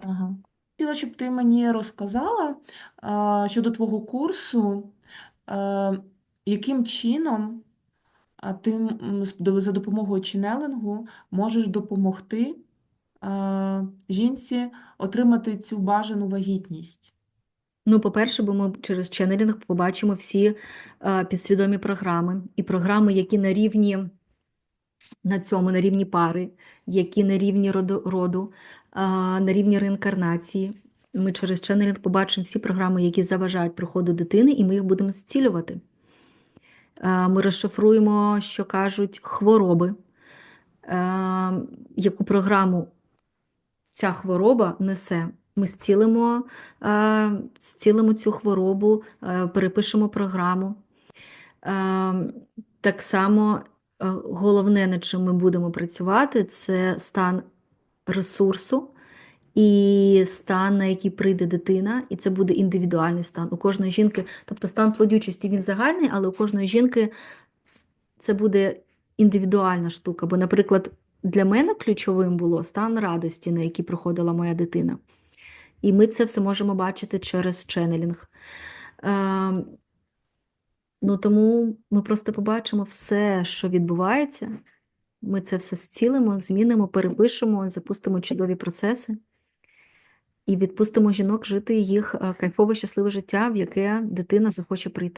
Ага. Хотіла, щоб ти мені розказала а, щодо твого курсу, а, яким чином а, ти м, з- до- за допомогою ченелингу можеш допомогти а, жінці отримати цю бажану вагітність. Ну, по-перше, бо ми через ченнелінг побачимо всі е, підсвідомі програми і програми, які на рівні на цьому, на рівні пари, які на рівні роду, роду на рівні реінкарнації. Ми через ченнелінг побачимо всі програми, які заважають приходу дитини, і ми їх будемо зцілювати. Ми розшифруємо, що кажуть, хвороби, яку програму ця хвороба несе. Ми зцілимо, зцілимо цю хворобу, перепишемо програму. Так само головне, над чим ми будемо працювати, це стан ресурсу і стан, на який прийде дитина, і це буде індивідуальний стан. У кожної жінки, тобто стан плодючості він загальний, але у кожної жінки це буде індивідуальна штука. Бо, наприклад, для мене ключовим було стан радості, на який проходила моя дитина. І ми це все можемо бачити через ченнелінг. Ну, тому ми просто побачимо все, що відбувається. Ми це все зцілимо, змінимо, перепишемо, запустимо чудові процеси і відпустимо жінок жити їх е, кайфове, щасливе життя, в яке дитина захоче прийти.